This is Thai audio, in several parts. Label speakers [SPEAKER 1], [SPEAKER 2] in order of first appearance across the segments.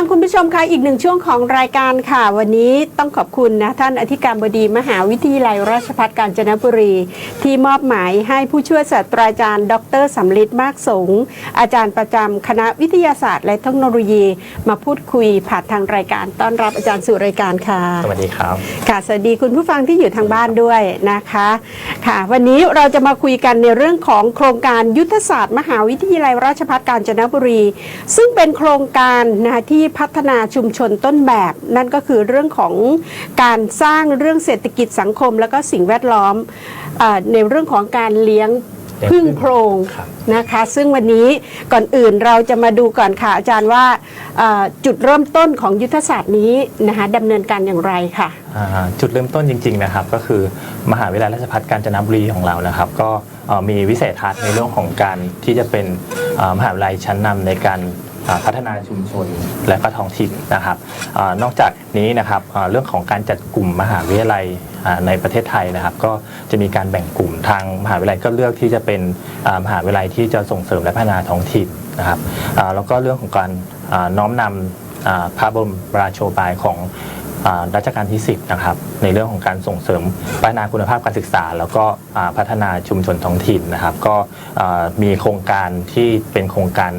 [SPEAKER 1] ฟังคุณผู้ชมคะอีกหนึ่งช่วงของรายการค่ะ วันนี้ต้องขอบคุณนะท่านอธิการบดีมหาวิทยาลัยราชภัฏกาญจนบุรี ที่มอบหมายให้ผู้ช่วยศาสตราจารย์ ดรสำลิดมากสงฆ์อาจารย์ประจำคณะวิทยาศาสตร์ และเทคโนโลยี มาพูดคุยผ่านทางรายการ ต้อนรับอาจารย์สู่รายการค่ะ
[SPEAKER 2] สวัสดีครับ
[SPEAKER 1] ค่ะสวัสดีคุณผู้ฟังที่อยู่ทางบ้านด้วยนะคะค่ะ วันนี้เราจะมาคุยกันในเรื่องของโครงการยุทธศาสตร์ มหาวิทยาลัยราชภัฏกาญจนบุรี ซึ่งเป็นโครงการนะคะที่พัฒนาชุมชนต้นแบบ นั่นก็คือเรื่องของการสร้างเรื่องเศรษฐกิจสังคม แล้วก็สิ่งแวดล้อมเออในเรื่องของการเลี้ยง
[SPEAKER 2] เลี้ยง
[SPEAKER 1] พึ่ง
[SPEAKER 2] ผึ้ง
[SPEAKER 1] โพรง
[SPEAKER 2] ครับ
[SPEAKER 1] นะคะ ซึ่งวันนี้ก่อนอื่นเราจะมาดูก่อนค่ะ อาจารย์ว่าเอ่อจุดเริ่มต้นของยุทธศาสตร์นี้นะคะดำเนินการอย่างไรค่ะ
[SPEAKER 2] อ่าจุดเริ่มต้นจริง ๆนะครับ ก็คือมหาวิทยาลัยราชภัฏกาญจนบุรีของเรานะครับ ก็เอ่อมีวิสัยทัศน์ในเรื่องของการที่จะเป็นเอ่อมหาวิทยาลัยชั้นนำในการอ่า พัฒนาชุมชนและก็ท้องถิ่นนะครับอนอกจากนี้นะครับเรื่องของการจัดกลุ่มมหาวิทยาลัยในประเทศไทยนะครับ ก็จะมีการแบ่งกลุ่มทางมหาวิทยาลัยก็เลือกที่จะเป็นมหาวิทยาลัยที่จะส่งเสริมและพัฒนาท้องถิ่นนะครับแล้วก็เรื่องของการน้อมนำพระบรมราโชบายของรัชกาลที่ 10 นะครับ ในเรื่องของการส่งเสริมพัฒนาคุณภาพการศึกษา แล้วก็พัฒนาชุมชนท้องถิ่นนะครับ ก็มีโครงการที่เป็นโครงการ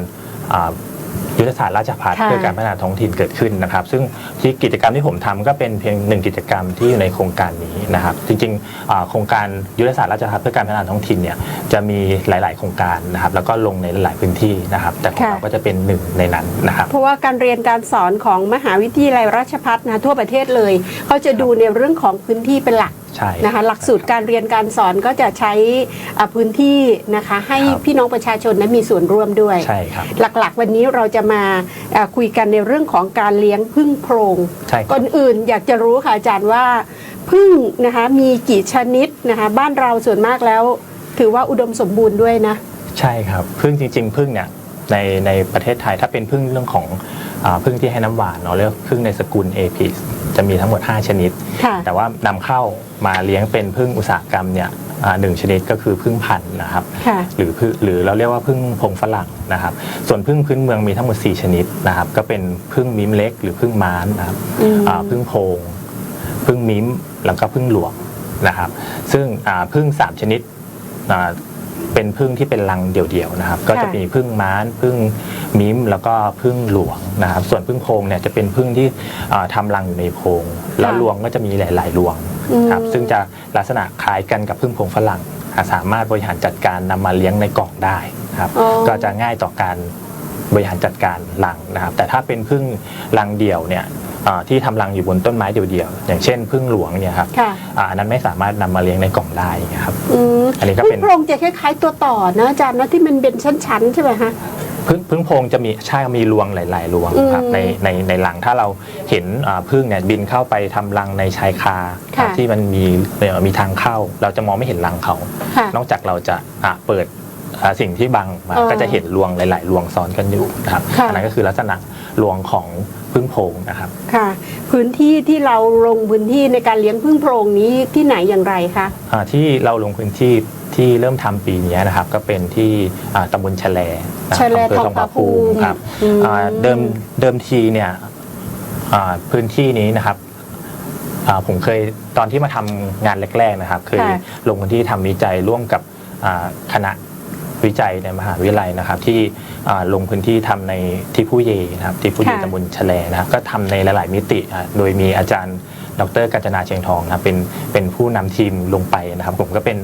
[SPEAKER 2] ยุทธศาสตร์ราชภัฏ
[SPEAKER 1] ค่ะ
[SPEAKER 2] เพื่อการพัฒนาท้องถิ่นเกิดขึ้นนะครับ ซึ่งที่กิจกรรมที่ผมทำก็เป็นเพียงหนึ่งกิจกรรมที่อยู่ในโครงการนี้นะครับ จริงๆอ่าโครงการยุทธศาสตร์ราชภัฏเพื่อการพัฒนาท้องถิ่นเนี่ยจะมีหลาย ๆ โครงการนะครับแล้วก็ลงในหลายๆพื้นที่นะครับ แต่ของ
[SPEAKER 1] ค่ะ
[SPEAKER 2] เราก็จะเป็นหนึ่งในนั้นนะครับ
[SPEAKER 1] เพราะว่าการเรียนการสอนของมหาวิทยาลัยราชภัฏนะทั่วประเทศเลยเขาจะดูในเรื่องของพื้นที่เป็นหลัก
[SPEAKER 2] ใช่
[SPEAKER 1] นะคะหลักสูตรการเรียนการสอนก็จะใช้อ่าพื้นที่นะคะให้
[SPEAKER 2] ครับ
[SPEAKER 1] พี่น้องประชาชนนั้นมีส่วนร่วมด้วย
[SPEAKER 2] ใช่ครับ
[SPEAKER 1] หลักๆ วันนี้เราจะมาเอ่อคุยกันในเรื่องของการเลี้ยงพึ่งโพรง
[SPEAKER 2] ใช่ครับ
[SPEAKER 1] ก่อนอื่นอยากจะรู้ค่ะอาจารย์ว่าพึ่งนะคะมีกี่ชนิดนะคะบ้านเราส่วนมากแล้ว ถือว่าอุดมสมบูรณ์ด้วยนะ
[SPEAKER 2] ใช่ครับพึ่งจริง ๆ พึ่งเนี่ย ในในประเทศไทยถ้าเป็นพึ่งเรื่องของอาพึ่งที่ให้น้ำหวานเนาะเรียกพึ่งในสกุลเอพิสจะมีทั้งหมด 5 ชนิด
[SPEAKER 1] ค่ะ
[SPEAKER 2] แต่ว่านำเข้ามาเลี้ยงเป็นพึ่งอุตสาหกรรมเนี่ยอ่าหนึ่งชนิดก็คือพึ่งพันธุ์นะครับ
[SPEAKER 1] ค่ะ
[SPEAKER 2] หรือพึ่งหรือเราเรียกว่าพึ่งพงฝรั่งนะครับ ส่วนพึ่งพื้นเมืองมีทั้งหมด 4 ชนิดนะครับ ก็เป็นพึ่งมิ้มเล็กหรือพึ่งม้านนะครับ
[SPEAKER 1] อืม
[SPEAKER 2] อ่าพึ่งโพงพึ่งมิ้มแล้วก็พึ่งหลวงนะครับ ซึ่งอ่าพึ่งสามชนิดอ่า เป็นพึ่งที่เป็นรังเดี่ยวๆนะครับ ก็จะมีพึ่งม้านพึ่งมิ้มแล้วก็พึ่งหลวงนะครับ ส่วนพึ่งโพงเนี่ยจะเป็นพึ่งที่อ่าทำรังอยู่ในโพรงแล้วรวงก็จะมีหลายๆรวงครับ
[SPEAKER 1] อืม
[SPEAKER 2] ซึ่งจะลักษณะคล้ายกันกับพึ่งพงฝรั่งอ่าสามารถบริหารจัดการนำมาเลี้ยงในกล่องได้ครับ
[SPEAKER 1] อ๋อ
[SPEAKER 2] ก็จะง่ายต่อการบริหารจัดการรังนะครับ แต่ถ้าเป็นพึ่งรังเดี่ยวเนี่ยอ่า ที่ทำรังอยู่บนต้นไม้เดี่ยวๆ อย่างเช่นพึ่งหลวงเนี่ยครับ
[SPEAKER 1] ค่ะ
[SPEAKER 2] อ่าอันนั้นไม่สามารถนำมาเลี้ยงในกล่องได้ครับ
[SPEAKER 1] อืม
[SPEAKER 2] อันนี้ก็
[SPEAKER 1] พึ่
[SPEAKER 2] เป็
[SPEAKER 1] ง
[SPEAKER 2] น
[SPEAKER 1] โพรงจะคล้ายๆตัวต่อนะอาจารย์นะที่มันเป็นชั้นๆใช่ไหมฮะ
[SPEAKER 2] พึ่งพึ่งโพงจะมีใช่มีรวงหลาย ๆ รวงครับ
[SPEAKER 1] อืม
[SPEAKER 2] ในในในรังถ้าเราเห็นอ่าพึ่งเนี่ยบินเข้าไปทำรังในชายคา
[SPEAKER 1] ค่ะ
[SPEAKER 2] ที่มันมีเอ่อมีทางเข้า เราจะมองไม่เห็นรังเขา
[SPEAKER 1] ค่ะ
[SPEAKER 2] นอกจากเราจะอะเปิดอะสิ่งที่บังมา
[SPEAKER 1] อ๋อ
[SPEAKER 2] ก็จะเห็นรวงหลาย ๆ รวงซ้อนกันอยู่นะครับ
[SPEAKER 1] ค่ะ
[SPEAKER 2] อันนั้นก็คือลักษณะรวงของ พึ่งโพงนะครับ
[SPEAKER 1] ค่ะ พื้นที่ที่เราลงพื้นที่ในการเลี้ยงพึ่งโพรงนี้ที่ไหนอย่างไรคะ
[SPEAKER 2] อ่าที่เราลงพื้นที่ที่เริ่มทำปีนี้นะครับ ก็เป็นที่อ่าตำบลแฉลนะ
[SPEAKER 1] แฉล
[SPEAKER 2] อำเภอ
[SPEAKER 1] ทองผาภูมิ
[SPEAKER 2] ครับ
[SPEAKER 1] อืม
[SPEAKER 2] อ่าเดิมเดิมทีเนี่ยอ่าพื้นที่นี้นะครับอ่าผมเคยตอนที่มาทำงานแรกๆนะครับ เคย
[SPEAKER 1] ค่ะ
[SPEAKER 2] ลงพื้นที่ทำวิจัยร่วมกับอ่าคณะ วิจัยในมหาวิทยาลัยนะครับ ที่อ่าลงพื้นที่ทำในที่ผู้เยนะครับที่ผู้เย
[SPEAKER 1] ค่ะ
[SPEAKER 2] ตำบลแฉลนะครับก็ทำในหลาย ๆ มิติอะโดยมีอาจารย์ ดรกัญจนาเชียงทองนะครับเป็นเป็นผู้นำทีมลงไปนะครับ ผมก็เป็น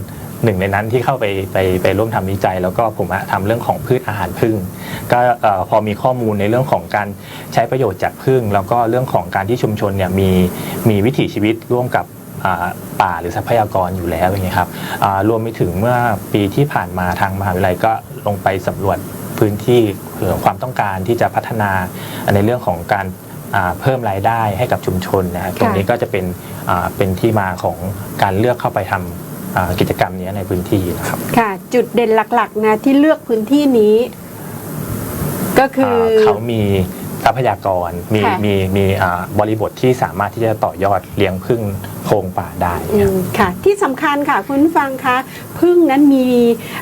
[SPEAKER 2] หนึ่งในนั้นที่เข้าไปไปไปร่วมทำวิจัย แล้วก็ผมอะทำเรื่องของพืชอาหารพึ่ง ก็เอ่อพอมีข้อมูลในเรื่องของการใช้ประโยชน์จากพึ่ง แล้วก็เรื่องของการที่ชุมชนเนี่ยมีมีวิถีชีวิตร่วมกับอ่า ป่าหรือทรัพยากรอยู่แล้วอย่างเงี้ยครับอ่ารวมไปถึงเมื่อปีที่ผ่านมาทางมหาวิทยาลัยก็ลงไปสำรวจพื้นที่เผื่อความต้องการที่จะพัฒนาในเรื่องของการอ่าเพิ่มรายได้ให้กับชุมชนนะครับตรงนี้ก็จะเป็นอ่าเป็นที่มาของการเลือกเข้าไปทำอ่ากิจกรรมนี้ในพื้นที่นะครับ
[SPEAKER 1] ค่ะ จุดเด่นหลักๆนะที่เลือกพื้นที่นี้ ก็คือา
[SPEAKER 2] เขามีทรัพยากรมี
[SPEAKER 1] ค่ะ
[SPEAKER 2] มีมีอ่าบริบทที่สามารถที่จะต่อยอดเลี้ยงพึ่ง โพรงป่าได้
[SPEAKER 1] อื
[SPEAKER 2] ครับ
[SPEAKER 1] มค่ะ ที่สำคัญค่ะคุณผู้ฟังคะพึ่งนั้นมี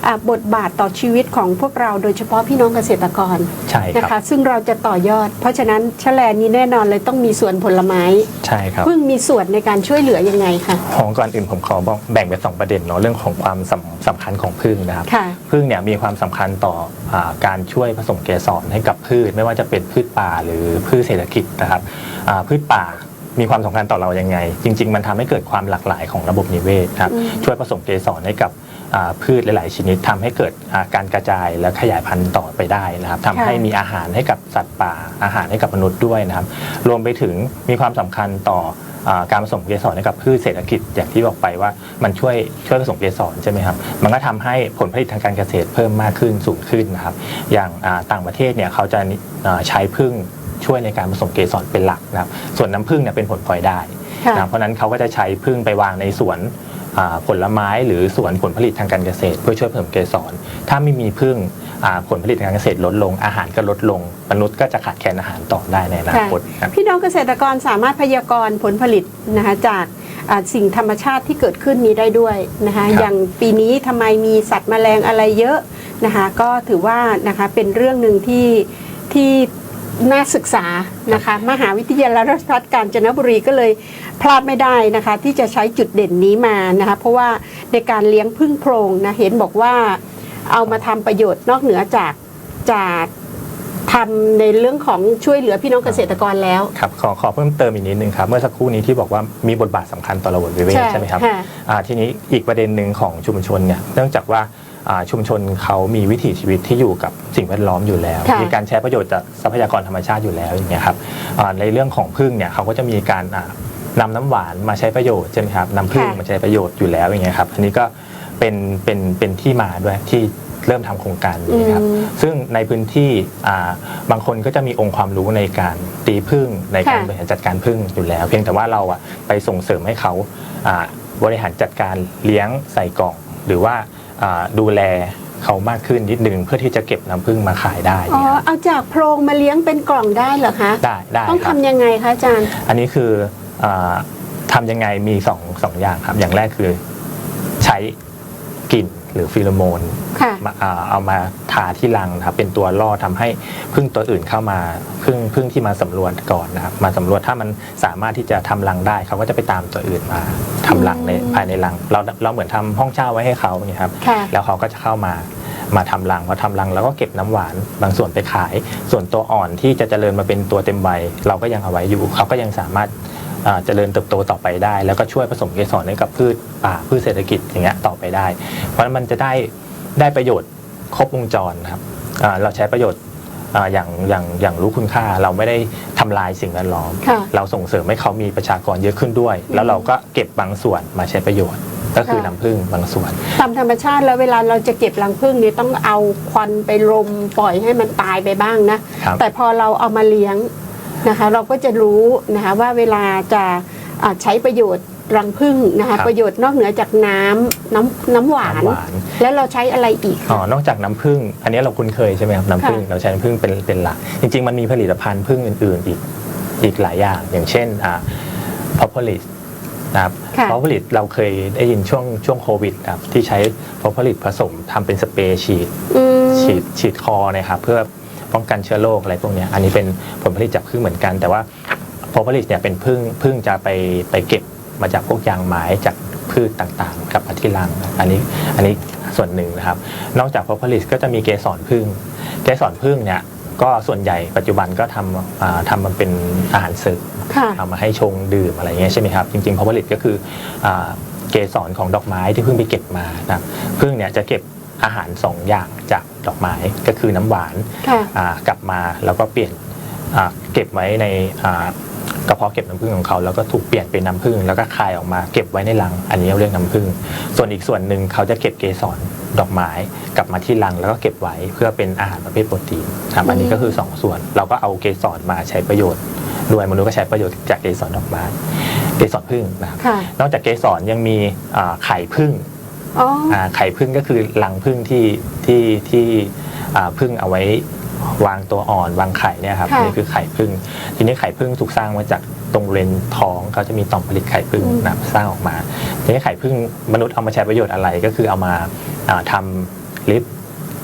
[SPEAKER 1] อ่าบทบาทต่อชีวิตของพวกเราโดยเฉพาะพี่น้องเกษตรกร
[SPEAKER 2] ใช่ค
[SPEAKER 1] นะ
[SPEAKER 2] รับ
[SPEAKER 1] คะซึ่งเราจะต่อยอด เพราะฉะนั้นแฉลนนี้แน่นอนเลยต้องมีสวนผลไม้
[SPEAKER 2] ใช่ครับ
[SPEAKER 1] พึ่งมีส่วนในการช่วยเหลือยังไงคะ
[SPEAKER 2] ของก่อนอื่นผมขอบอกแบ่งเป็นสองประเด็นเนาะเรื่องของความสำสำคัญของพึ่งนะครับ
[SPEAKER 1] ค่ะ
[SPEAKER 2] พึ่งเนี่ยมีความสำคัญต่ออาการช่วยผสมเกสรให้กับพืช ไม่ว่าจะเป็นพืชป่าหรือพืชเศรษฐกิจนะครับอ่าพืชป่า มีความสำคัญต่อเรายังไง จริง ๆ มันทำให้เกิดความหลากหลายของระบบนิเวศครับ
[SPEAKER 1] อืม
[SPEAKER 2] ช่วยผสมเกสรให้กับอ่าพืชหลาย ๆ ชนิดทำให้เกิดอ่าการกระจายและขยายพันธุ์ต่อไปได้นะครับทำให้มีอาหารให้กับสัตว์ป่าอาหารให้กับมนุษย์ด้วยนะครับ รวมไปถึงมีความสำคัญต่ออาการผสมเกสรให้กับพืชเศรษฐกิจอย่างที่บอกไปว่ามันช่วยช่วยผสมเกสรใช่ไหมครับมันก็ทำให้ผลผลิตทางการเกษตรเพิ่มมากขึ้นสูงขึ้นนะครับ อย่างอ่าต่างประเทศเนี่ยเขาจะนิอ่าใช้พึ่ง ช่วยในการผสมเกสรเป็นหลักนะครับ ส่วนน้ำพึ่งเนี่ยเป็นผลพลอยได้
[SPEAKER 1] ค่ะ
[SPEAKER 2] นะเพราะฉะนั้นเขาก็จะใช้พึ่งไปวางในสวนอ่าผลไม้หรือสวนผลผลิตทางการเกษตร เพื่อช่วยเพิ่มเกสร ถ้าไม่มีพึ่งอ่าผลผลิตทางการเกษตรลดลง อาหารก็ลดลง มนุษย์ก็จะขาดแคลนอาหารต่อได้ในอนาคตครับ
[SPEAKER 1] พี่น้องเกษตรกรสามารถพยากรณ์ผลผลิตนะคะจากอ่าสิ่งธรรมชาติที่เกิดขึ้นนี้ได้ด้วยนะคะ
[SPEAKER 2] ครับ
[SPEAKER 1] อย่างปีนี้ทำไมมีสัตว์แมลงอะไรเยอะนะคะก็ถือว่านะคะเป็นเรื่องหนึ่งที่ที่ น่าศึกษานะคะมหาวิทยาลัยราชภัฏกาญจนบุรีก็เลยพลาดไม่ได้นะคะ ที่จะใช้จุดเด่นนี้มานะคะเพราะว่าในการเลี้ยงพึ่งโพรงนะเห็นบอกว่าเอามาทำประโยชน์นอกเหนือจากจากทำในเรื่องของช่วยเหลือพี่น้องเกษตรกรแล้ว
[SPEAKER 2] ครับ ขอขอเพิ่มเติมอีกนิดนึงครับ เมื่อสักครู่นี้ที่บอกว่ามีบทบาทสำคัญต่อระบบนิเวศ
[SPEAKER 1] ใช่
[SPEAKER 2] ใช่ไหมครับ
[SPEAKER 1] ค่ะ
[SPEAKER 2] อ่าทีนี้อีกประเด็นหนึ่งของชุมชนเนี่ยเนื่องจากว่าอ่า ชุมชนเขามีวิถีชีวิตที่อยู่กับสิ่งแวดล้อมอยู่แล้ว
[SPEAKER 1] ค่ะ
[SPEAKER 2] มีการใช้ประโยชน์จากทรัพยากรธรรมชาติอยู่แล้วอย่างเงี้ยครับอ่าในเรื่องของพึ่งเนี่ยเขาก็จะมีการอ่านำน้ำหวานมาใช้ประโยชน์ใช่ไหมครับนำพึ่ง
[SPEAKER 1] ค่ะ
[SPEAKER 2] มาใช้ประโยชน์อยู่แล้วอย่างเงี้ยครับอันนี้ก็เป็นเป็นเป็นที่มาด้วยที่เริ่มทำโครงการนี้ครับ
[SPEAKER 1] อืม
[SPEAKER 2] ซึ่งในพื้นที่อ่าบางคนก็จะมีองค์ความรู้ในการตีพึ่งในการ
[SPEAKER 1] ค่ะ
[SPEAKER 2] บริหารจัดการพึ่งอยู่แล้ว เพียงแต่ว่าเราอะไปส่งเสริมให้เขาอ่าบริหารจัดการเลี้ยงใส่กล่อง หรือว่าอ่า ดูแลเขามากขึ้นนิดนึงเพื่อที่จะเก็บน้ำพึ่งมาขายได้
[SPEAKER 1] อ๋อ
[SPEAKER 2] เนี่ยครับ
[SPEAKER 1] เอาจากโพรงมาเลี้ยงเป็นกล่องได้เหรอคะ
[SPEAKER 2] ได้ได้
[SPEAKER 1] ต้อง
[SPEAKER 2] ครับ
[SPEAKER 1] ทำยังไงคะอาจารย์
[SPEAKER 2] อันนี้คืออาทำยังไงมีสองสองอย่างครับ อย่างแรกคือใช้กลิ่น หรือฟีโรโมน
[SPEAKER 1] ค่ะ
[SPEAKER 2] มาอ่าเอามาทาที่รังนะครับเป็นตัวล่อทำให้พึ่งตัวอื่นเข้ามาพึ่งพึ่งที่มาสำรวจก่อนนะครับมาสำรวจถ้ามันสามารถที่จะทำรังได้เขาก็จะไปตามตัวอื่นมาทำรังใน
[SPEAKER 1] อืม
[SPEAKER 2] ภายในรัง เราเราเหมือนทำห้องเช่าไว้ให้เขาอย่างเงี้ยครับ
[SPEAKER 1] ค่ะ
[SPEAKER 2] แล้วเขาก็จะเข้ามามาทำรังพอทำรังแล้วก็เก็บน้ำหวานบางส่วนไปขาย ส่วนตัวอ่อนที่จะเจริญมาเป็นตัวเต็มใบ เราก็ยังเอาไว้อยู่เขาก็ยังสามารถอ่า เจริญเติบโตต่อไปได้ แล้วก็ช่วยผสมเกสรให้กับพืชป่าพืชเศรษฐกิจอย่างเงี้ยต่อไปได้ เพราะฉะนั้นมันจะได้ได้ประโยชน์ครบวงจรนะครับอ่าเราใช้ประโยชน์อ่าอย่างอย่างอย่างรู้คุณค่าเราไม่ได้ทำลายสิ่งแวดล้อม
[SPEAKER 1] ค่ะ
[SPEAKER 2] เราส่งเสริมให้เขามีประชากรเยอะขึ้นด้วย
[SPEAKER 1] อืม
[SPEAKER 2] แล้วเราก็เก็บบางส่วนมาใช้ประโยชน์ก็คือ
[SPEAKER 1] ค่ะ
[SPEAKER 2] น้ำผึ้งบางส่วน
[SPEAKER 1] ตามธรรมชาติแล้วเวลาเราจะเก็บรังผึ้งนี่ต้องเอาควันไปรมปล่อยให้มันตายไปบ้างนะ
[SPEAKER 2] ครับ
[SPEAKER 1] แต่พอเราเอามาเลี้ยง นะคะเราก็จะรู้นะคะว่าเวลาจะอ่าใช้ประโยชน์รังผึ้งนะคะประโยชน์นอกเหนือจากน้ำน้ำน้ำหวาน
[SPEAKER 2] น้ำหวาน
[SPEAKER 1] แล้วเราใช้อะไรอีก
[SPEAKER 2] อ๋อนอกจากน้ำผึ้งอันนี้เราคุ้นเคยใช่ไหมครับน้ำผึ้ง
[SPEAKER 1] ค่ะ
[SPEAKER 2] เราใช้น้ำผึ้งเป็นเป็นหลัก จริง ๆ มันมีผลิตภัณฑ์ผึ้งอื่น ๆ อีกอีกหลายอย่าง อย่างเช่นอ่า propolis นะครับ
[SPEAKER 1] ค่ะ
[SPEAKER 2] propolis เราเคยได้ยินช่วงช่วงโควิดครับที่ใช้ propolis ผสมทำเป็นสเปรย์ฉีด
[SPEAKER 1] อืม
[SPEAKER 2] ฉีดฉีดคอนะครับเพื่อ ป้องกันเชื้อโรคอะไรพวกเนี้ยอันนี้เป็นผลผลิตจากพึ่งเหมือนกัน แต่ว่าผลผลิตเนี่ยเป็นพึ่งพึ่งจะไปไปเก็บมาจากพวกยางไม้จากพืชต่างๆกลับมาที่รังอันนี้อันนี้ส่วนหนึ่งนะครับ นอกจากผลผลิตก็จะมีเกสรพึ่ง เกสรพึ่งเนี่ยก็ส่วนใหญ่ปัจจุบันก็ทำอ่าทำมันเป็นอาหารเสริม
[SPEAKER 1] ค่ะ
[SPEAKER 2] เอามาให้ชงดื่มอะไรเงี้ยใช่ไหมครับ จริงๆผลผลิตก็คืออาเกสรของดอกไม้ที่เพิ่งไปเก็บมานะครับเพิ่งเนี่ยจะเก็บ อาหารสองอย่างจากดอกไม้ก็คือน้ำหวาน
[SPEAKER 1] ค่ะ
[SPEAKER 2] อ่ากลับมาแล้วก็เปลี่ยนอ่าเก็บไว้ในอ่ากระเพาะเก็บน้ำผึ้งของเขาแล้วก็ถูกเปลี่ยนเป็นน้ำผึ้งแล้วก็คายออกมาเก็บไว้ในรัง อันนี้เราเรียกน้ำผึ้งส่วนอีกส่วนหนึ่งเขาจะเก็บเกสรดอกไม้กลับมาที่รังแล้วก็เก็บไว้เพื่อเป็นอาหารประเภทโปรตีนครับอันนี้ก็คือสองส่วน เราก็เอาเกสรมาใช้ประโยชน์ด้วยมนุษย์ก็ใช้ประโยชน์จากเกสรดอกไม้เกสรผึ้งนะครับ
[SPEAKER 1] ค่ะ
[SPEAKER 2] นอกจากเกสรยังมีอ่าไข่ผึ้ง
[SPEAKER 1] อ๋อ
[SPEAKER 2] อ่า ไข่พึ่งก็คือรังพึ่งที่ที่ที่อ่าพึ่งเอาไว้วางตัวอ่อนวางไข่เนี่ยครับ
[SPEAKER 1] ค่ะ
[SPEAKER 2] นี่คือไข่พึ่งทีนี้ไข่พึ่งถูกสร้างมาจากตรงบริเวณท้องเขาจะมีต่อมผลิตไข่พึ่ง
[SPEAKER 1] อืม
[SPEAKER 2] นะครับสร้างออกมาทีนี้ไข่พึ่งมนุษย์เอามาใช้ประโยชน์อะไรก็คือเอามาอ่าทำลิป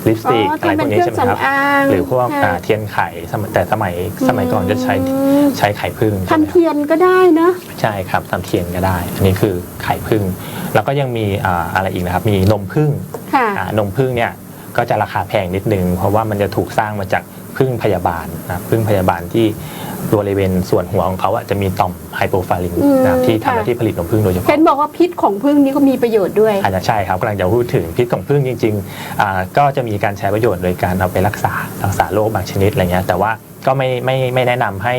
[SPEAKER 2] ลิปส
[SPEAKER 1] อ๋
[SPEAKER 2] ติก
[SPEAKER 1] อ
[SPEAKER 2] อะไร
[SPEAKER 1] ทำ
[SPEAKER 2] พ
[SPEAKER 1] เป็
[SPEAKER 2] วนก
[SPEAKER 1] เค
[SPEAKER 2] นี้
[SPEAKER 1] รื่อ
[SPEAKER 2] ใช่
[SPEAKER 1] ง
[SPEAKER 2] ไหมครับ
[SPEAKER 1] สำอาง
[SPEAKER 2] หรือพวก
[SPEAKER 1] ค่ะ
[SPEAKER 2] อ่าเทียนไข่สมัยแต่สมัยสมัยก่อนจะใช้
[SPEAKER 1] อืม
[SPEAKER 2] ใช้ไข่พึ่งใช่ไหม
[SPEAKER 1] ทำ
[SPEAKER 2] ครับ
[SPEAKER 1] เทียนก็ได้เนอะ
[SPEAKER 2] ใช่ครับทำเทียนก็ได้ อันนี้คือไข่พึ่ง แล้วก็ยังมีอ่าอะไรอีกนะครับ มีนมพึ่ง
[SPEAKER 1] ค่ะ
[SPEAKER 2] อ่านมพึ่งเนี่ยก็จะราคาแพงนิดนึง เพราะว่ามันจะถูกสร้างมาจาก พึ่งพยาบาลนะพึ่งพยาบาลที่บริเวณส่วนหัวของเขาอะจะมีต่อมไฮโปฟาริน
[SPEAKER 1] อืม
[SPEAKER 2] นะครับที่ทำหน้า
[SPEAKER 1] ค่ะ
[SPEAKER 2] ที่ผลิตนมพึ่งโดยเฉ
[SPEAKER 1] เห็
[SPEAKER 2] พาะ
[SPEAKER 1] นบอกว่าพิษของพึ่งนี่ก็มีประโยชน์ด้วย
[SPEAKER 2] อาจจะใช่ครับกำลังจะพูดถึงพิษของพึ่งจริงๆอ่าก็จะมีการใช้ประโยชน์โดยการเอาไปรักษารักษาโรคบางชนิดอะไรเงี้ยแต่ว่าก็ไม่ไม่ไม่แนะนำให้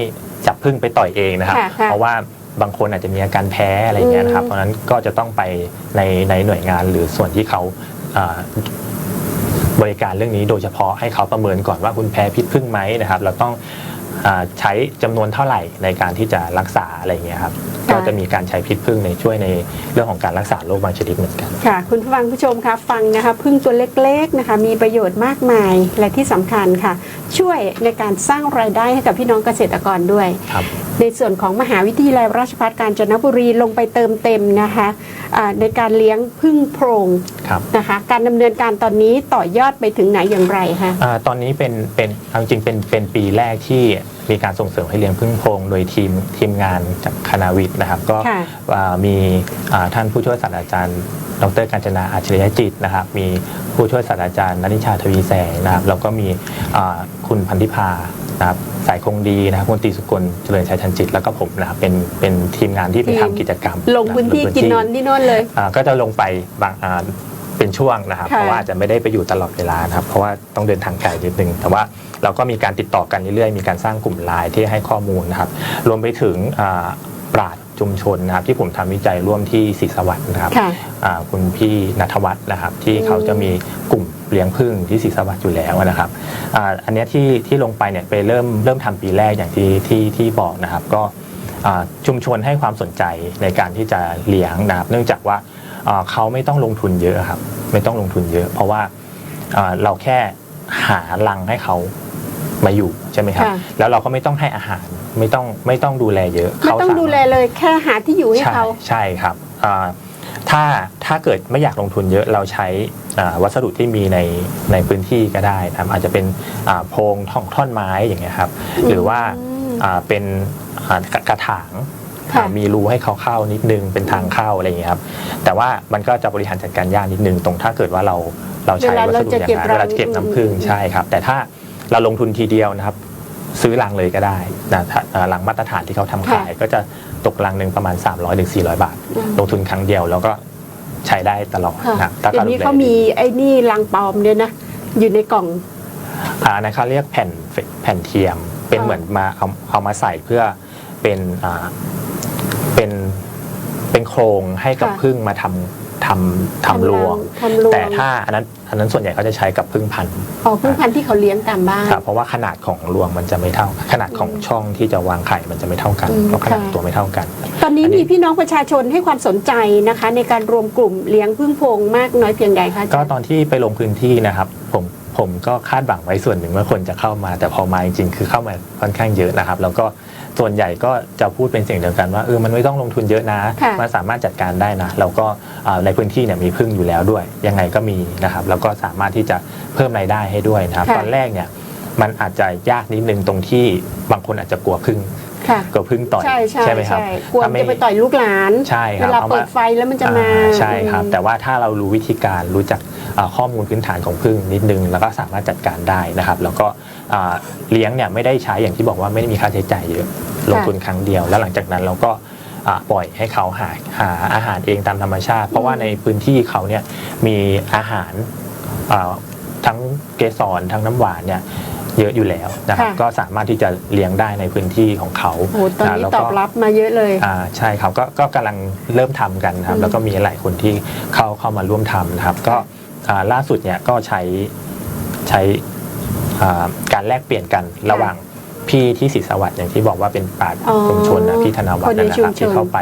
[SPEAKER 2] จับพึ่งไปต่อยเองนะครับ
[SPEAKER 1] ค่ะค่ะ
[SPEAKER 2] เพราะว่าบางคนอาจจะมีอาการแพ้อะไรเงี้ยนะครับ
[SPEAKER 1] อืม
[SPEAKER 2] เพราะฉะนั้นก็จะต้องไปในในหน่วยงานหรือส่วนที่เขาอ่า บริการเรื่องนี้โดยเฉพาะให้เขาประเมินก่อนว่าคุณแพ้พิษพึ่งไหมนะครับเราต้อง ใช้จำนวนเท่าไหร่ในการที่จะรักษาอะไรเงี้ยครับ
[SPEAKER 1] ค่ะ
[SPEAKER 2] ก็จะมีการใช้พิษพึ่งในช่วยในเรื่องของการรักษาโรคบางชนิดเหมือนกัน
[SPEAKER 1] ค่ะ คุณผู้ฟังผู้ชมคะฟังนะคะพึ่งตัวเล็กๆนะคะมีประโยชน์มากมายและที่สำคัญค่ะ ช่วยในการสร้างรายได้ให้กับพี่น้องเกษตรกรด้วย
[SPEAKER 2] ครับ
[SPEAKER 1] ในส่วนของมหาวิทยาลัยราชภัฏกาญจนบุรีลงไปเติมเต็มนะคะอ่าในการเลี้ยงพึ่งโพรง
[SPEAKER 2] ครับ
[SPEAKER 1] นะคะการดำเนินการตอนนี้ต่อยอดไปถึงไหนอย่างไรคะ
[SPEAKER 2] อาตอนนี้เป็นเป็นเอาจริงๆเป็นเป็นปีแรกที่ มีการส่งเสริมให้เลี้ยงพึ่งโพรงโดยทีมทีมงานจากคณะวิทย์นะครับ ก็
[SPEAKER 1] ค่ะ
[SPEAKER 2] อ่ามีอ่าท่านผู้ช่วยศาสตราจารย์ ดรกาญจนาอาชริยจิตนะครับ มีผู้ช่วยศาสตราจารย์นนิชาทวีแสงนะครับแล้วก็มีอ่าคุณพันธิพานะครับสายคงดีนะครับคุณตรีสุกลเจริญชัยชันจิตแล้วก็ผมนะครับเป็นเป็นทีมงานที่ไป
[SPEAKER 1] ทีม
[SPEAKER 2] ทำกิจกรรม
[SPEAKER 1] ลงพื้นที่ะ
[SPEAKER 2] ครับ
[SPEAKER 1] กินนอนที่โน่นเลย
[SPEAKER 2] อ่าก็จะลงไปบางอ่า เป็นช่วงนะครับ
[SPEAKER 1] ค่ะ
[SPEAKER 2] เพราะว่าอาจจะไม่ได้ไปอยู่ตลอดเวลานะครับ เพราะว่าต้องเดินทางไกลนิดนึง แต่ว่าเราก็มีการติดต่อกันเรื่อยๆ มีการสร้างกลุ่มไลน์ที่ให้ข้อมูลนะครับ รวมไปถึงอ่าปราดชุมชนนะครับที่ผมทำวิจัยร่วมที่ศรีสวัสดิ์นะครับ
[SPEAKER 1] ค่ะ
[SPEAKER 2] อ่าคุณพี่นัทวัฒน์นะครับที่เขาจะมีกลุ่มเลี้ยงพึ่งที่ศรีสวัสดิ์อยู่แล้วนะครับอาอันเนี้ยที่ที่ลงไปเนี่ยไปเริ่มเริ่มทำปีแรกอย่างที่ที่ที่บอกนะครับ ก็อ่าชุมชนให้ความสนใจในการที่จะเลี้ยงนะครับ เนื่องจากว่าอ่า เขาไม่ต้องลงทุนเยอะครับ ไม่ต้องลงทุนเยอะ เพราะว่าอ่าเราแค่หารังให้เขามาอยู่ใช่ไหมครับ
[SPEAKER 1] ค่ะ
[SPEAKER 2] แล้วเราก็ไม่ต้องให้อาหารไม่ต้องไม่ต้องดูแลเยอะ
[SPEAKER 1] ไม่ต้อง
[SPEAKER 2] ขาสาารถ
[SPEAKER 1] ดูแลเลยแค่หาที่อยู่ให้
[SPEAKER 2] ใช่
[SPEAKER 1] เขา
[SPEAKER 2] ใช่ครับอ่าถ้าถ้าเกิดไม่อยากลงทุนเยอะเราใช้อ่าวัสดุที่มีในในพื้นที่ก็ได้นะครับอาจจะเป็นอ่าโพรงท่อนท่อนไม้อย่างเงี้ยครับ หรือว่า
[SPEAKER 1] ม
[SPEAKER 2] อ่าเป็นอ่ากระกระถาง
[SPEAKER 1] ค่ะ
[SPEAKER 2] อ่า มีรูให้เขาเข้านิดนึงเป็นทางเข้าอะไรอย่างเงี้ยครับแต่ว่ามันก็จะบริหารจัดการยากนิดนึงตรงถ้าเกิดว่าเราเราใช้
[SPEAKER 1] เวลา
[SPEAKER 2] วั
[SPEAKER 1] เรา
[SPEAKER 2] สดุ
[SPEAKER 1] จะ
[SPEAKER 2] อย่าง
[SPEAKER 1] เก็บ
[SPEAKER 2] นั้นเวลา
[SPEAKER 1] รัง
[SPEAKER 2] เก็บน้ำผึ้ง
[SPEAKER 1] อืม
[SPEAKER 2] ใช่ครับ แต่ถ้าเราลงทุนทีเดียวนะครับ ซื้อรังเลยก็ได้นะถ้าอ่ารังมาตรฐานที่เขาทำขาย ก็จะตกรังหนึ่งประมาณ 300-400ถึง400บาท
[SPEAKER 1] อืม
[SPEAKER 2] ลงทุนครั้งเดียวแล้วก็ใช้ได้ตลอด
[SPEAKER 1] ค่ะ
[SPEAKER 2] นะถ้า
[SPEAKER 1] เดี๋ยว
[SPEAKER 2] ดู
[SPEAKER 1] นี้
[SPEAKER 2] แล
[SPEAKER 1] เขามีไอ้นี่ลังปลอมด้วยนะอยู่ในกล่อง
[SPEAKER 2] อ่าอันนั้นเขาเรียกแผ่นแผ่นเทียมเป็น
[SPEAKER 1] ค่ะ
[SPEAKER 2] เหมือนมาเอาเอามาใส่เพื่อเป็นอ่า เป็นเป็นโครงให้กับพึ่งมาทำทำทำรวง
[SPEAKER 1] ทำรวง
[SPEAKER 2] แต่ถ้าอันนั้นอันนั้นส่วนใหญ่เขาจะใช้กับพึ่งพันธุ์
[SPEAKER 1] อ๋อพึ่งพันธุ์ที่เขาเลี้ยงตามบ้าน
[SPEAKER 2] ครับเพราะว่าขนาดของรวงมันจะไม่เท่าขนาดของช่องที่จะวางไข่มันจะไม่เท่ากัน
[SPEAKER 1] อืม
[SPEAKER 2] เพราะขนาด
[SPEAKER 1] ค่ะ
[SPEAKER 2] ตัวไม่เท่ากัน
[SPEAKER 1] ตอนนี้
[SPEAKER 2] อันนี้
[SPEAKER 1] มีพี่น้องประชาชนให้ความสนใจนะคะ ในการรวมกลุ่มเลี้ยงพึ่งโพรงมากน้อยเพียงใดคะ
[SPEAKER 2] ก็ตอนที่ไปลงพื้นที่นะครับ ผมผมก็คาดหวังไว้ส่วนหนึ่งว่าคนจะเข้ามา แต่พอมาจริงๆคือเข้ามาค่อนข้างเยอะนะครับ แล้วก็ ส่วนใหญ่ก็จะพูดเป็นเสียงเดียวกันว่าเออมันไม่ต้องลงทุนเยอะนะ
[SPEAKER 1] ค่ะ
[SPEAKER 2] มันสามารถจัดการได้นะแล้วก็อ่าในพื้นที่เนี่ยมีพึ่งอยู่แล้วด้วย ยังไงก็มีนะครับแล้วก็สามารถที่จะเพิ่มรายได้ให้ด้วยนะครับ
[SPEAKER 1] ค่ะ
[SPEAKER 2] ตอนแรกเนี่ยมันอาจจะยากนิดนึงตรงที่บางคนอาจจะกลัวพึ่ง
[SPEAKER 1] ค่ะ
[SPEAKER 2] กลัวพึ่งต่อย
[SPEAKER 1] ใช่ใช่
[SPEAKER 2] ไหมครับ
[SPEAKER 1] ใช่กลัว
[SPEAKER 2] ถ้า
[SPEAKER 1] มัน
[SPEAKER 2] ไม่
[SPEAKER 1] จะไปต่อยลูกหลาน
[SPEAKER 2] ใช่ค
[SPEAKER 1] เว
[SPEAKER 2] รับ
[SPEAKER 1] ลา
[SPEAKER 2] เอา
[SPEAKER 1] เปิ
[SPEAKER 2] มา
[SPEAKER 1] ดไฟแล้วมันจะมา
[SPEAKER 2] อ่ใช่ครับ
[SPEAKER 1] อืม
[SPEAKER 2] แต่ว่าถ้าเรารู้วิธีการรู้จักอ่าข้อมูลพื้นฐานของพึ่งนิดนึง แล้วก็สามารถจัดการได้นะครับ แล้วก็อ่า เลี้ยงเนี่ยไม่ได้ใช้อย่างที่บอกว่าไม่ได้มีค่าใช้จ่ายเยอะลงทุนครั้งเดียว แล้วหลังจากนั้นเราก็อ่าปล่อยให้เขาหาหาอาหารเองตามธรรมชาติ เพราะว่าในพื้นที่เขาเนี่ยมีอาหารอ่าทั้งเกสรทั้งน้ำหวานเนี่ยเยอะอยู่แล้วนะครับ
[SPEAKER 1] ค่ะ
[SPEAKER 2] ก็สามารถที่จะเลี้ยงได้ในพื้นที่ของเขา
[SPEAKER 1] โอ้โหตอนนี้
[SPEAKER 2] แล้ว
[SPEAKER 1] ต
[SPEAKER 2] ก็
[SPEAKER 1] อบรับมาเยอะเลย
[SPEAKER 2] อ่าใช่ครับก็ก็กำลังเริ่มทำกันครับ
[SPEAKER 1] อืม
[SPEAKER 2] แล้วก็มีหลายคนที่เข้าเข้ามาร่วมทำนะครับ ก็อ่าล่าสุดเนี่ยก็ใช้ใช้อ่า การแลกเปลี่ยนกันระหว่างพี่ที่ศรีสวัสดิ์อย่างที่บอกว่าเป็นปราชญ์
[SPEAKER 1] อ๋อ
[SPEAKER 2] ชุมชนนะพี่ธนวัฒ
[SPEAKER 1] ค
[SPEAKER 2] น์
[SPEAKER 1] นใน
[SPEAKER 2] นะ
[SPEAKER 1] ชุ
[SPEAKER 2] ค
[SPEAKER 1] ม
[SPEAKER 2] รับ
[SPEAKER 1] ชน
[SPEAKER 2] ที่เข้าไป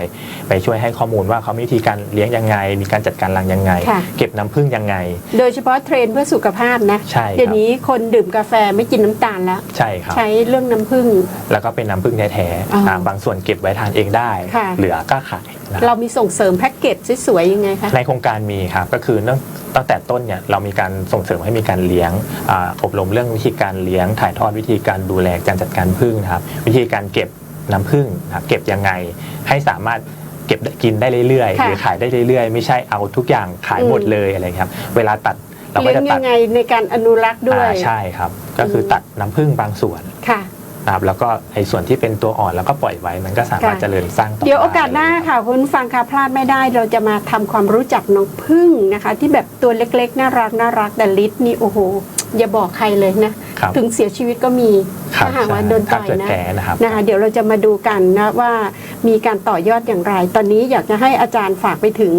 [SPEAKER 2] ไปช่วยให้ข้อมูลว่าเขามีวิธีการเลี้ยงยังไง มีการจัดการรังยังไง
[SPEAKER 1] ค่ะ
[SPEAKER 2] เก็บน้ำผึ้งยังไง
[SPEAKER 1] โดยเฉพาะเทรนด์เพื่อสุขภาพนะ
[SPEAKER 2] ใช่ครับ
[SPEAKER 1] เดี๋ยวนี้คนดื่มกาแฟไม่กินน้ำตาลแล้ว
[SPEAKER 2] ใช่ครับ
[SPEAKER 1] ใช้เรื่องน้ำผึ้ง
[SPEAKER 2] แล้วก็เป็นน้ำผึ้งแท้
[SPEAKER 1] อ๋อ
[SPEAKER 2] ๆ
[SPEAKER 1] อ่
[SPEAKER 2] อ่าบางส่วนเก็บไว้ทานเองได้
[SPEAKER 1] ค่ะ
[SPEAKER 2] เหลือก็ขาย นะ
[SPEAKER 1] เรามีส่งเสริมแพ็กเกจสวยๆยังไงคะ
[SPEAKER 2] ในโครงการมีครับก็คือเนื่องตั้งแต่ต้นเนี่ยเรามีการส่งเสริมให้มีการเลี้ยงอาอบรมเรื่องวิธีการเลี้ยง ถ่ายทอดวิธีการดูแลการจัดการผึ้งนะครับ วิธีการเก็บน้ำผึ้งนะครับเก็บยังไงให้สามารถเก็บได้กินได้เรื่อยๆ
[SPEAKER 1] ค่ะ
[SPEAKER 2] หรือขายได้เรื่อยๆ ไม่ใช่เอาทุกอย่างขายหมด
[SPEAKER 1] อืม
[SPEAKER 2] เลยอะไรครับ เวลาตัดเราก็
[SPEAKER 1] เลี้ยง
[SPEAKER 2] จะตั
[SPEAKER 1] ยั
[SPEAKER 2] ด
[SPEAKER 1] งไงในการอนุรักษ์ด้วย
[SPEAKER 2] อ่าใช่ครับ ก็คือตัดน้ำผึ้งบางส่วน
[SPEAKER 1] ค่ะ
[SPEAKER 2] นะครับ แล้วก็ไอ้ส่วนที่เป็นตัวอ่อนแล้วก็ปล่อยไว้มันก็สามารถ
[SPEAKER 1] ค่ะ
[SPEAKER 2] เจริญสร้างต่อ
[SPEAKER 1] เดี๋ยวโอกาสหน้า
[SPEAKER 2] ได้
[SPEAKER 1] ค่ะคุณผู้ฟังค่ะพลาดไม่ได้เราจะมาทำความรู้จักน้องพึ่งนะคะ ที่แบบตัวเล็กๆ น่ารักน่ารักแต่ลิตนี่โอ้โห อย่าบอกใครเลยนะ
[SPEAKER 2] ครับ
[SPEAKER 1] ถึงเสียชีวิตก็มี
[SPEAKER 2] ครับ
[SPEAKER 1] ถ้าหากว่า
[SPEAKER 2] ใช่
[SPEAKER 1] โดน
[SPEAKER 2] ถ้า
[SPEAKER 1] ต่อย
[SPEAKER 2] เกิด
[SPEAKER 1] นะ
[SPEAKER 2] แผลนะครับ
[SPEAKER 1] นะคะเดี๋ยวเราจะมาดูกันนะว่ามีการต่อยอดอย่างไร ตอนนี้อยากจะให้อาจารย์ฝากไปถึง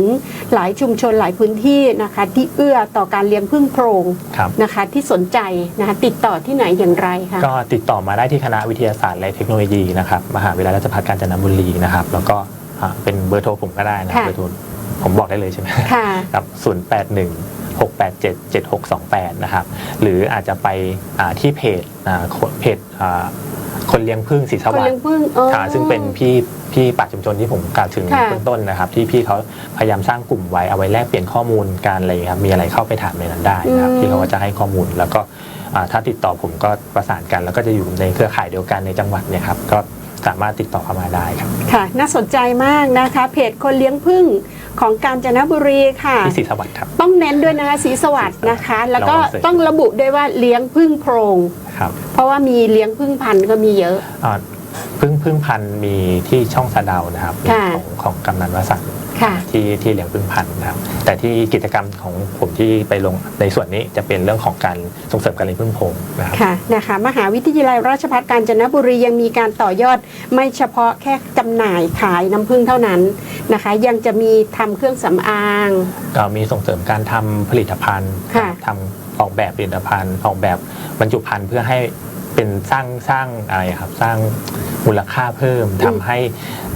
[SPEAKER 1] หลายชุมชนหลายพื้นที่นะคะ ที่เอื้อต่อการเลี้ยงพึ่งโพรง
[SPEAKER 2] ครับ
[SPEAKER 1] นะคะ ที่สนใจนะคะติดต่อที่ไหนอย่างไรคะ
[SPEAKER 2] ก็ติดต่อมาได้ที่คณะวิทยาศาสตร์และเทคโนโลยีนะครับมหาวิทยาลัยราชภัฏกาญจนบุรีนะครับ แล้วก็อ่าเป็นเบอร์โทรผมก็ได้นะครับ
[SPEAKER 1] ค่ะ
[SPEAKER 2] เบอร์โทรผมบอกได้เลยใช่ไหม
[SPEAKER 1] ค่ะ
[SPEAKER 2] ครับ081 687 7628นะครับ หรืออาจจะไปอ่าที่เพจอ่าเพจอ่าคนเลี้ยงพึ่งศรีส
[SPEAKER 1] คน
[SPEAKER 2] วัส
[SPEAKER 1] เลี้ยง
[SPEAKER 2] ดิ์
[SPEAKER 1] พึ่งอ๋อ
[SPEAKER 2] ค่ะซึ่งเป็นพี่พี่ปัจชุมชนที่ผมกล่าวถึง
[SPEAKER 1] ค่ะ
[SPEAKER 2] เบื้องต้นนะครับ ที่พี่เขาพยายามสร้างกลุ่มไว้เอาไว้แลกเปลี่ยนข้อมูลการอะไรอย่างเงี้ยครับมีอะไรเข้าไปถามในนั้นได้นะครับพี่เขาก็จะให้ข้อมูลแล้วก็อ่าถ้าติดต่อผมก็ประสานกัน แล้วก็จะอยู่ในเครือข่ายเดียวกันในจังหวัดเนี่ยครับก็สามารถติดต่อเข้ามาได้ครับ
[SPEAKER 1] ค่ะน่าสนใจมากนะคะเพจคนเลี้ยงพึ่ง ของกาญจนบุรีค่ะ
[SPEAKER 2] ที่ศรีสวัสดิ์ครับ
[SPEAKER 1] ต้องเน้นด้วยนะคะสีสวัสดิ์นะคะ แล้วก็
[SPEAKER 2] ลองเสิร์ช
[SPEAKER 1] ต้องระบุด้วยว่าเลี้ยงพึ่งโพรง
[SPEAKER 2] ครับ
[SPEAKER 1] เพราะว่ามีเลี้ยงพึ่งพันธุ์ก็มีเยอะ
[SPEAKER 2] อ่าพึ่งพึ่งพันธุ์มีที่ช่องสะเดานะครับ
[SPEAKER 1] ค่ะ
[SPEAKER 2] ของของกำนันวสันต์
[SPEAKER 1] ค่ะ
[SPEAKER 2] ที่ที่เลี้ยงพึ่งพันธุ์นะครับแต่ที่กิจกรรมของผมที่ไปลงในส่วนนี้จะเป็นเรื่องของการส่งเสริมการเลี้ยงพึ่งโพรงนะครับ
[SPEAKER 1] ค่ะนะคะมหาวิทยาลัยราชภัฏกาญจนบุรียังมีการต่อยอด ไม่เฉพาะแค่จำหน่ายขายน้ำผึ้งเท่านั้นนะคะ ยังจะมีทำเครื่องสำอาง
[SPEAKER 2] ก็มีส่งเสริมการทำผลิตภัณฑ์
[SPEAKER 1] ค่ะ
[SPEAKER 2] ทำออกแบบผลิตภัณฑ์ออกแบบบรรจุภัณฑ์เพื่อให้ เป็นสร้างสร้างอะไรครับสร้างมูลค่าเพิ่มทำให้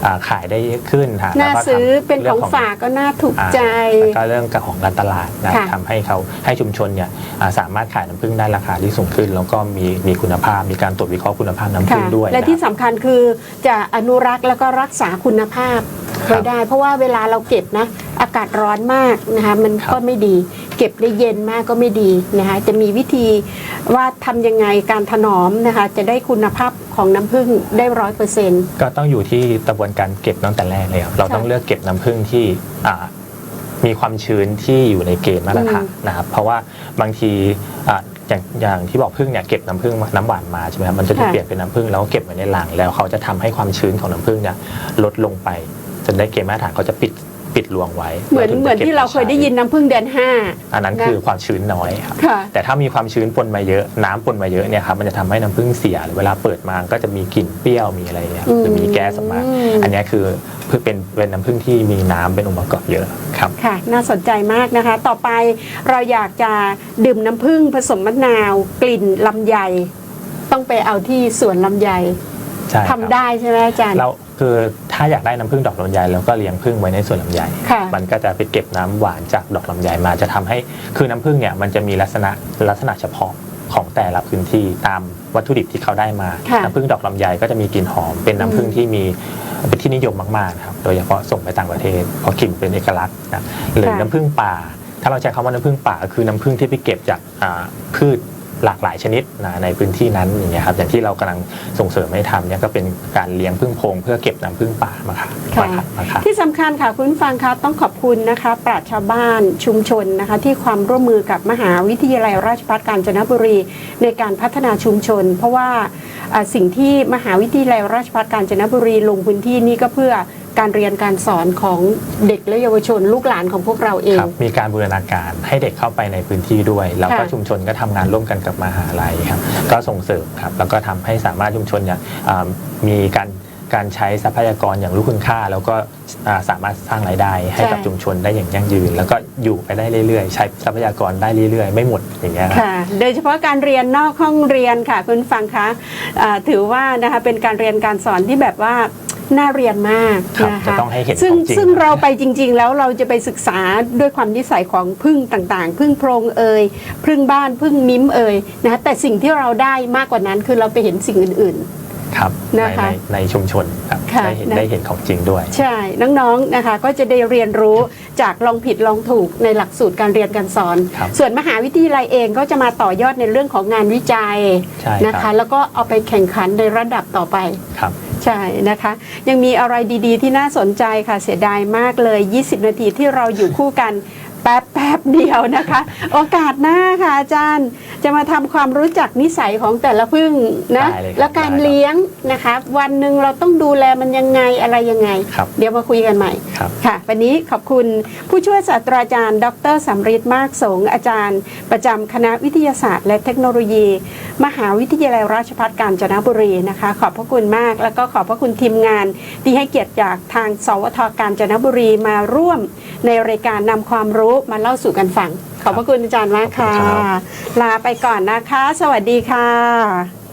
[SPEAKER 2] อ่าขายได้เยอะขึ้นค่ะ
[SPEAKER 1] น่า
[SPEAKER 2] แล้วก็ทำ
[SPEAKER 1] ซื้อเป็นของ
[SPEAKER 2] รื่
[SPEAKER 1] ฝากก็น่าถูก
[SPEAKER 2] อ่า
[SPEAKER 1] ใจ
[SPEAKER 2] แล้วก็เรื่องของการตลาดนะ
[SPEAKER 1] ค่ะ
[SPEAKER 2] ทำให้เขาให้ชุมชนเนี่ยอ่าสามารถขายน้ำผึ้งได้ราคาที่สูงขึ้น แล้วก็มีมีคุณภาพมีการตรวจวิเคราะห์คุณภาพน้ำผึ้
[SPEAKER 1] ค่ะ
[SPEAKER 2] งด้วย
[SPEAKER 1] และ
[SPEAKER 2] นะ
[SPEAKER 1] ที่สำคัญคือจะอนุรักษ์แล้วก็รักษาคุณภาพ
[SPEAKER 2] ครั
[SPEAKER 1] ไว้
[SPEAKER 2] บ
[SPEAKER 1] ได้ เพราะว่าเวลาเราเก็บนะอากาศร้อนมากนะคะมัน
[SPEAKER 2] ครับ
[SPEAKER 1] ก็ไม่ดี เก็บได้เย็นมากก็ไม่ดีนะคะจะมีวิธีว่าทำยังไงการถนอมนะคะจะได้คุณภาพของน้ำผึ้งได้ร้อยเปอร์เซ็นต์
[SPEAKER 2] ก็ต้องอยู่ที่กระบวนการเก็บตั้งแต่แรกเลยครับเรา
[SPEAKER 1] ค่ะ
[SPEAKER 2] ต้องเลือกเก็บน้ำผึ้งที่อ่ามีความชื้นที่อยู่ในเกณฑ์มาตรฐานนะครับเพราะว่าบางทีอ่าอย่างอย่างที่บอกผึ้งเนี่ยเก็บน้ำผึ้งมาน้ำหวานมาใช่ไหมครับมันจะถูก
[SPEAKER 1] ค่ะ
[SPEAKER 2] เปลี่ยนเป็นน้ำผึ้งแล้วก็เก็บไว้ในหลังแล้วเขาจะทำให้ความชื้นของน้ำผึ้งเนี่ยลดลงไป จนได้เกณฑ์มาตรฐานเขาจะปิดปิดรวงไว้
[SPEAKER 1] เหมือน
[SPEAKER 2] ถึงจะ
[SPEAKER 1] เหมือนที่เราเคยได้ยินน้ำผึ้งเดือนห้า
[SPEAKER 2] อันนั้น
[SPEAKER 1] นะ
[SPEAKER 2] คือความชื้นน้อยครับ
[SPEAKER 1] ค่ะ
[SPEAKER 2] แต่ถ้ามีความชื้นปนมาเยอะน้ำปนมาเยอะเนี่ยครับมันจะทำให้น้ำผึ้งเสียเวลาเปิดมาก็จะมีกลิ่นเปรี้ยวมีอะไรเงี้ย
[SPEAKER 1] อืม
[SPEAKER 2] หรือมีแก๊สออกมา อันเนี้ยคือเพื่อเป็นเป็นน้ำผึ้งที่มีน้ำเป็นองค์ประกอบเยอะครับ
[SPEAKER 1] ค่ะน่าสนใจมากนะคะ ต่อไปเราอยากจะดื่มน้ำผึ้งผสมมะนาว กลิ่นลำไย ต้องไปเอาที่สวนลำไย
[SPEAKER 2] ใช่ค
[SPEAKER 1] ทำ
[SPEAKER 2] รับ
[SPEAKER 1] ได้ใช่ไหมอาจารย์
[SPEAKER 2] เราคือ ถ้าอยากได้น้ำผึ้งดอกลำไยเราก็เลี้ยงผึ้งไว้ในสวนลำไย
[SPEAKER 1] ค่ะ
[SPEAKER 2] มันก็จะไปเก็บน้ำหวานจากดอกลำไยมาจะทำให้คือน้ำผึ้งเนี่ยมันจะมีลักษณะลักษณะเฉพาะของแต่ละพื้นที่ตามวัตถุดิบที่เขาได้มา
[SPEAKER 1] ค่ะ
[SPEAKER 2] น้ำผึ้งดอกลำไยก็จะมีกลิ่นหอม เป็นน้ำผึ้ง
[SPEAKER 1] อืม
[SPEAKER 2] ที่มีเป็นที่นิยมมากๆนะครับโดยเฉพาะส่งไปต่างประเทศเพราะกลิ่นเป็นเอกลักษณ์นะหรือน้ำผึ้งป่า ถ้าเราใช้คำว่าน้ำผึ้งป่าคือน้ำผึ้งที่ไปเก็บจากอ่าพืช หลากหลายชนิดนะในพื้นที่นั้นอย่างเงี้ยครับอย่างที่เรากำลังส่งเสริมให้ทำเนี่ยก็เป็นการเลี้ยงผึ้งโพรงเพื่อเก็บน้ำผึ้งป่ามาค่ะ
[SPEAKER 1] ค่ะ
[SPEAKER 2] มาค่ะมาค่ะ
[SPEAKER 1] ที่สำคัญค่ะคุณผู้ฟังคะต้องขอบคุณนะคะปราชญ์ชาวบ้านชุมชนนะคะที่ความร่วมมือกับมหาวิทยาลัยราชภัฏกาญจนบุรี ในการพัฒนาชุมชน เพราะว่าอ่าสิ่งที่มหาวิทยาลัยราชภัฏกาญจนบุรีลงพื้นที่นี่ก็เพื่อ การเรียนการสอนของเด็กและเยาวชนลูกหลานของพวกเราเอง
[SPEAKER 2] ครับมีการบูรณาการให้เด็กเข้าไปในพื้นที่ด้วย แล้วก็
[SPEAKER 1] ค่ะ
[SPEAKER 2] ชุมชนก็ทำงานร่วมกันกับมหาลัยครับก็ส่งเสริมครับแล้วก็ทำให้สามารถชุมชนเนี่ยอ่ามีการการใช้ทรัพยากรอย่างรู้คุณค่า แล้วก็อ่าสามารถสร้างรายได้ให้กับ
[SPEAKER 1] ใช่
[SPEAKER 2] ชุมชนได้อย่างยั่งยืน แล้วก็อยู่ไปได้เรื่อยๆ ใช้ทรัพยากรได้เรื่อยๆ ไม่หมดอย่างเงี้ยครับ
[SPEAKER 1] ค่ะ โดยเฉพาะการเรียนนอกห้องเรียนค่ะ คุณฟังคะอ่าถือว่านะคะเป็นการเรียนการสอนที่แบบว่า น่าเรียนมาก
[SPEAKER 2] ครับ
[SPEAKER 1] นะคะ
[SPEAKER 2] จะต้องให้เห็น
[SPEAKER 1] ซึ่ง
[SPEAKER 2] ของจริง
[SPEAKER 1] ซึ่งเราไปจริง ๆ แล้วเราจะไปศึกษาด้วยความนิสัยของพึ่งต่างๆ พึ่งโพรงเอ่ยพึ่งบ้านพึ่งมิ้มเอ่ยนะคะแต่สิ่งที่เราได้มากกว่านั้นคือเราไปเห็นสิ่งอื่น
[SPEAKER 2] ครับใน
[SPEAKER 1] นะคะ
[SPEAKER 2] ในในชุมชนครับ
[SPEAKER 1] ค่ะ
[SPEAKER 2] ได้เห็น
[SPEAKER 1] นะ
[SPEAKER 2] ได้เห็นของจริงด้วย
[SPEAKER 1] ๆ ใช่ น้องๆนะคะก็จะได้เรียนรู้จากลองผิดลองถูกในหลักสูตรการเรียนการสอน
[SPEAKER 2] ครับ
[SPEAKER 1] ส่วนมหาวิทยาลัยเองก็จะมาต่อยอดในเรื่องของงานวิจัย
[SPEAKER 2] ใช่
[SPEAKER 1] นะ
[SPEAKER 2] ค
[SPEAKER 1] คะ
[SPEAKER 2] รับ
[SPEAKER 1] แล้วก็เอาไปแข่งขันในระดับต่อไป
[SPEAKER 2] ครับ
[SPEAKER 1] ใช่นะคะ ยังมีอะไรดีๆ ที่น่าสนใจค่ะเสียดายมากเลย 20 นาทีที่เราอยู่คู่กัน แป๊บแป๊บเดียวนะคะ โอกาสหน้าค่ะอาจารย์จะมาทำความรู้จักนิสัยของแต่ละพึ่งนะ
[SPEAKER 2] ได้เลยครับ
[SPEAKER 1] แล้วการ
[SPEAKER 2] ได้ครับ
[SPEAKER 1] เลี้ยงนะคะวันหนึ่งเราต้องดูแลมันยังไงอะไรยังไง
[SPEAKER 2] ครับ
[SPEAKER 1] เดี๋ยวมาคุยกันใหม่
[SPEAKER 2] ครับ
[SPEAKER 1] ค่ะวันนี้ขอบคุณผู้ช่วยศาสตราจารย์ ดรสำริดมากสงฆ์อาจารย์ ประจำคณะวิทยาศาสตร์ และเทคโนโลยี มหาวิทยาลัยราชภัฏกาญจนบุรีนะคะ ขอบพระคุณมาก แล้วก็ขอบพระคุณทีมงานที่ให้เกียรติจากทาง สวทกาญจนบุรีมาร่วมในรายการนำความรู้มาเล่าสู่กันฟัง ขอบพระคุณอาจารย์มากค่ะ
[SPEAKER 2] ขอบคุณครับ
[SPEAKER 1] ลาไปก่อนนะคะ สวัสดีค่ะ